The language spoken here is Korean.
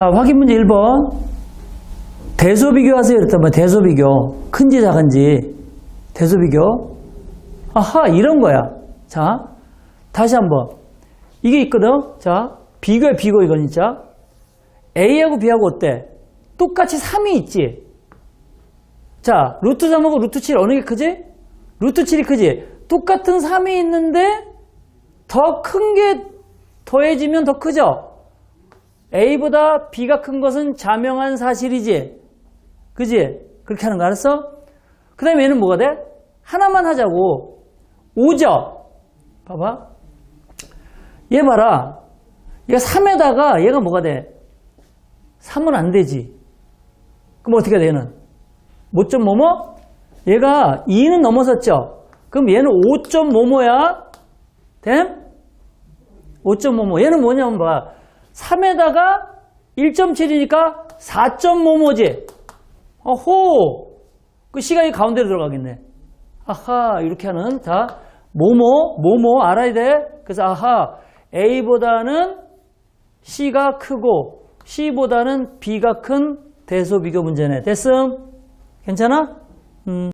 자, 확인 문제 1번. 대소 비교하세요. 이랬더니 대소 비교. 큰지 작은지. 대소 비교. 아하, 이런 거야. 자, 다시 한번. 이게 있거든. 자, 비교야, 비교, 이건 진짜. A하고 B하고 어때? 똑같이 3이 있지. 자, 루트 3하고 루트 7 어느 게 크지? 루트 7이 크지? 똑같은 3이 있는데 더 큰 게 더해지면 더 크죠? A보다 B가 큰 것은 자명한 사실이지. 그지? 그렇게 하는 거 알았어? 그 다음에 얘는 뭐가 돼? 하나만 하자고. 5죠? 봐봐. 얘 봐라. 얘가 3에다가 얘가 뭐가 돼? 3은 안 되지. 그럼 어떻게 돼, 얘는? 뭐점 뭐뭐? 얘가 2는 넘어섰죠? 그럼 얘는 5점 뭐뭐야? 됨? 5점 뭐뭐. 얘는 뭐냐면 봐. 3에다가 1.7이니까 4점 뭐뭐지? 어호! 그 시간이 가운데로 들어가겠네. 아하, 이렇게 하는, 자, 뭐뭐, 뭐뭐 알아야 돼. 그래서 아하, A보다는 C가 크고 C보다는 B가 큰 대소 비교 문제네. 됐음? 괜찮아? 음.